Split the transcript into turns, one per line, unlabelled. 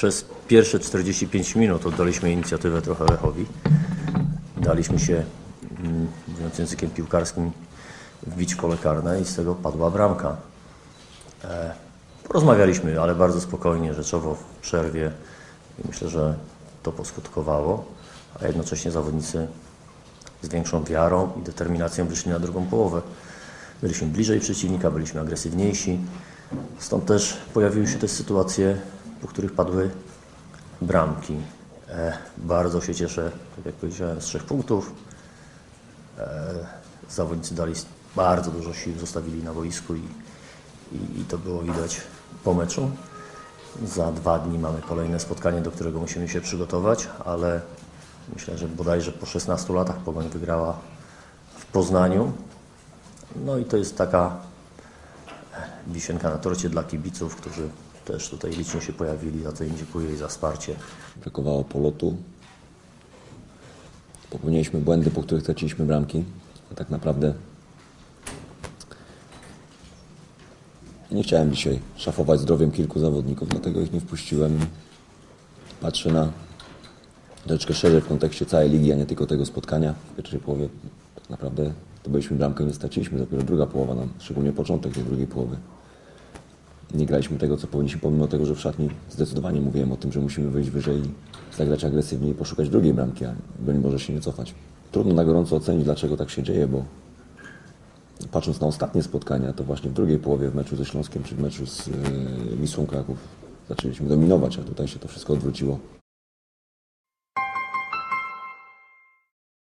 Przez pierwsze 45 minut oddaliśmy inicjatywę trochę Lechowi. Daliśmy się, mm, mówiąc językiem piłkarskim, wbić pole karne i z tego padła bramka. E, Porozmawialiśmy, ale bardzo spokojnie, rzeczowo w przerwie i myślę, że to poskutkowało, a jednocześnie zawodnicy z większą wiarą i determinacją wyszli na drugą połowę. Byliśmy bliżej przeciwnika, byliśmy agresywniejsi. Stąd też pojawiły się te sytuacje, po których padły bramki. E, bardzo się cieszę, tak jak powiedziałem, z trzech punktów. E, zawodnicy dali bardzo dużo sił, zostawili na boisku i, i, i to było widać po meczu. Za dwa dni mamy kolejne spotkanie, do którego musimy się przygotować, ale myślę, że bodajże po 16 latach Pogoń wygrała w Poznaniu. No i to jest taka wisienka na torcie dla kibiców, którzy też tutaj licznie się pojawili. Za to im dziękuję i za wsparcie.
Brakowało polotu. Popełniliśmy błędy, po których traciliśmy bramki. A tak naprawdę nie chciałem dzisiaj szafować zdrowiem kilku zawodników, dlatego ich nie wpuściłem. Patrzę na troszeczkę szerzej w kontekście całej ligi, a nie tylko tego spotkania. W pierwszej połowie tak naprawdę zdobyliśmy bramkę i nie straciliśmy. Dopiero druga połowa nam, szczególnie początek tej drugiej połowy. Nie graliśmy tego, co powinniśmy, pomimo tego, że w szatni zdecydowanie mówiłem o tym, że musimy wyjść wyżej zagrać agresywniej i poszukać drugiej bramki, a broń może się nie cofać. Trudno na gorąco ocenić, dlaczego tak się dzieje, bo patrząc na ostatnie spotkania, to właśnie w drugiej połowie w meczu ze Śląskiem czy w meczu z yy, Wisłą Kraków zaczęliśmy dominować, a tutaj się to wszystko odwróciło.